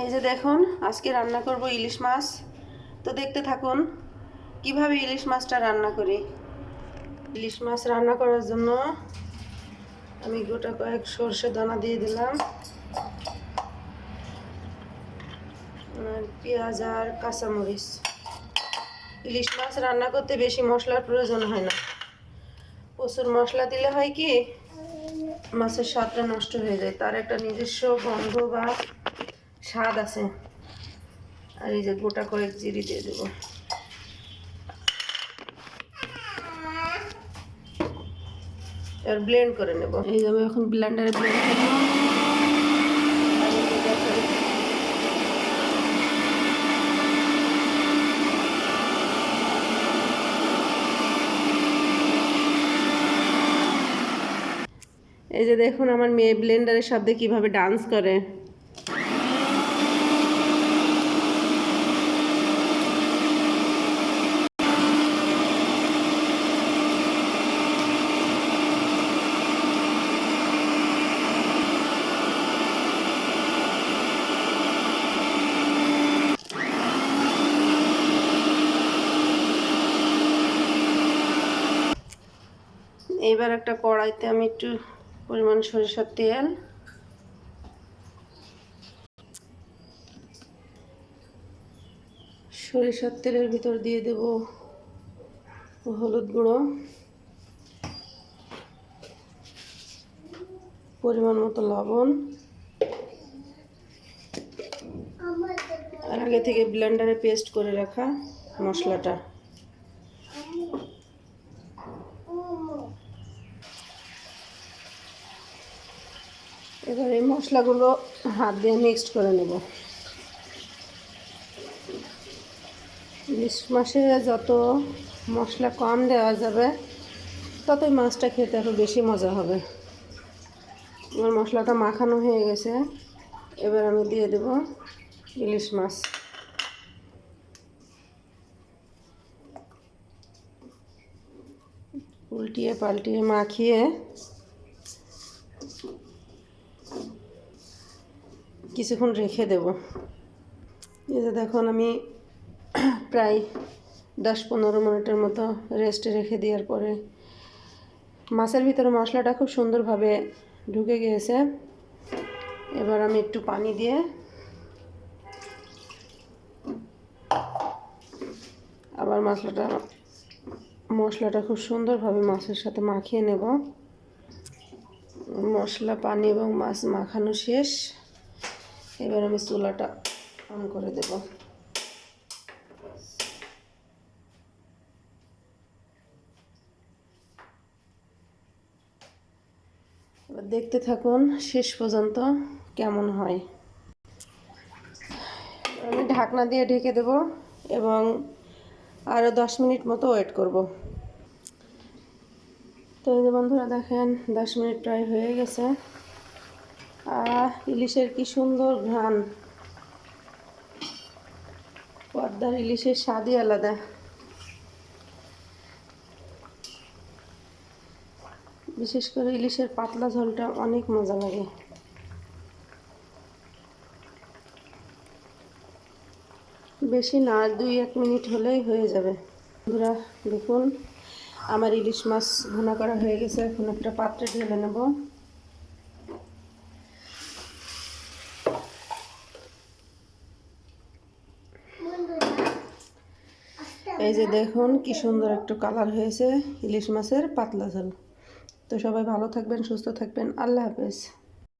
এই যে দেখুন, আজকে রান্না করব ইলিশ মাছ। তো দেখতে থাকুন, কীভাবে ইলিশ মাছটা রান্না করি? ইলিশ মাছ রান্না করার জন্য আমি গোটা কয়েক সর্ষে দানা দিয়ে দিলাম। পেঁয়াজ আর কাঁচামরিচ। ইলিশ মাছ রান্না করতে বেশি মশলার প্রয়োজন হয় না। প্রচুর মশলা দিলে হয় কি, মাছের স্বাদটা নষ্ট হয়ে যায়। তার একটা নিজস্ব গন্ধ বা স্বাদ আছে। আর এই যে গোটা কয়েক জিরি দিয়ে দেবো। এবার ব্লেন্ড করে নেব। এই যে আমি এখন ব্লেন্ডারে ব্লেন্ড করব আর এই যে এই যে দেখুন আমার মেয়ে ব্লেন্ডারের শব্দে কীভাবে ডান্স করে। এইবার একটা কড়াইতে আমি একটু পরিমাণ সরিষার তেল। সরিষার তেলের ভিতর দিয়ে দেব হলুদ গুঁড়ো। পরিমাণ মতো লবণ। আর আগে থেকে ব্লেন্ডারে পেস্ট করে রাখা মশলাটা। এবার এই মশলাগুলো হাত দিয়ে মিক্সড করে নেব। ইলিশ মাসে যত মশলা কম দেওয়া যাবে, ততই মাছটা খেতে আরও বেশি মজা হবে। আমার মশলাটা মাখানো হয়ে গেছে। এবার আমি দিয়ে দেব ইলিশ মাছ। উল্টিয়ে পাল্টিয়ে মাখিয়ে কিছুক্ষণ রেখে দেব। এই যে দেখুন, আমি প্রায় দশ পনেরো মিনিটের মতো রেস্টে রেখে দেওয়ার পরে মাছের ভিতরে মশলাটা খুব সুন্দরভাবে ঢুকে গিয়েছে। এবার আমি একটু পানি দিয়ে আবার মশলাটা মশলাটা খুব সুন্দরভাবে মাছের সাথে মাখিয়ে নেব। মশলা, পানি এবং মাছ মাখানো শেষ। এবার আমি চুলাটা অন করে দেব। এবার দেখতে থাকুন শেষ পর্যন্ত কেমন হয়। আমি ঢাকনা দিয়ে ঢেকে দেব এবং আরও দশ মিনিট মতো ওয়েট করব। তো বন্ধুরা দেখেন, দশ মিনিট প্রায় হয়ে গেছে। ইলিশের কি সুন্দর ঘ্রাণ। পদ্মার ইলিশের স্বাদই আলাদা। বিশেষ করে ইলিশের পাতলা ঝোলটা অনেক মজা লাগে। বেশি না দুই এক মিনিট হলেই হয়ে যাবে। বন্ধুরা, দেখুন, আমার ইলিশ মাছ ভুনা করা হয়ে গেছে। এখন একটা পাত্রে ঢেলে নেব। এই যে দেখুন কি সুন্দর একটু কালার হয়েছে ইলিশ মাছের পাতলা ঝোল। তো সবাই ভালো থাকবেন, সুস্থ থাকবেন। আল্লাহ হাফেজ।